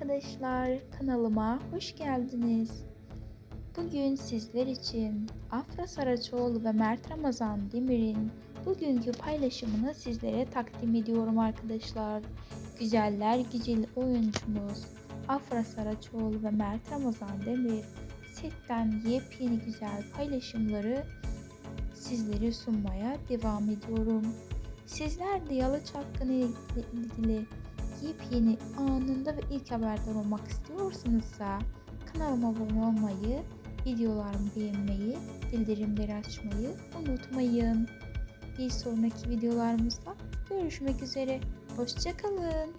arkadaşlar, kanalıma hoş geldiniz. Bugün sizler için Afra Saraçoğlu ve Mert Ramazan Demir'in bugünkü paylaşımını sizlere takdim ediyorum arkadaşlar. Güzeller güzeli oyuncumuz Afra Saraçoğlu ve Mert Ramazan Demir setten yepyeni güzel paylaşımları sizlere sunmaya devam ediyorum. Sizler de Yalı Çapkını ile ilgili yepyeni anında ve ilk haberdar olmak istiyorsanızsa kanalıma abone olmayı, videolarımı beğenmeyi, bildirimleri açmayı unutmayın. Bir sonraki videolarımızda görüşmek üzere. Hoşçakalın.